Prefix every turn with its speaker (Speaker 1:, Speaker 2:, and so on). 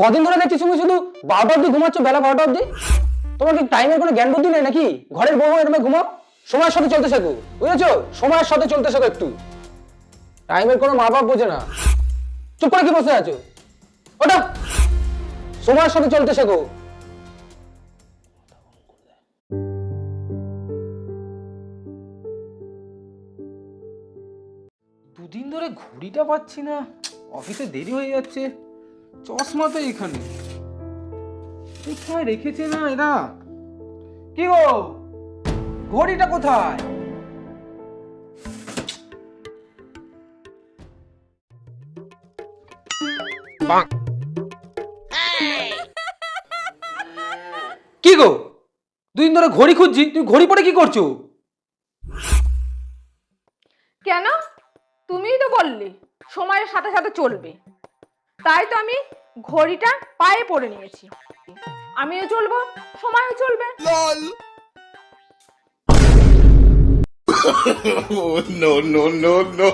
Speaker 1: কদিন ধরে দেখছি তুমি শুধু বারোটা অব্দি ঘুমাচ্ছ, বেলা বারোটা অব্দি তোমার কি টাইমের কোনো জ্ঞান বুদ্ধি নেই নাকি? ঘরের বউ এরকম ঘুমাও? সময়ের সাথে চলতে শেখো, বুঝেছ? সময়ের সাথে চলতে শেখো একটু। টাইমের কোনো মা বাপ বোঝে না। চুপ করে কি বসে আছো? ওটা সময়ের সাথে চলতে শেখো।
Speaker 2: দুদিন ধরে ঘড়িটা পাচ্ছি না। অফিসে দেরি হয়ে যাচ্ছে। চশমা তো এখানে। কোথায় রেখেছে না এরা? কি গো? ঘড়িটা কোথায়? কি গো? দুদিন ধরে ঘড়ি খুঁজছি তুমি ঘড়ি পরে কি করছ?
Speaker 3: কেন? তুমিই তো বললে সময়ের সাথে সাথে চলবে তাই তো আমি ঘড়িটা পায়ে পড়ে নিয়েছি আমিও চলবো সময়ও চলবে
Speaker 4: Oh, no, no, no, no.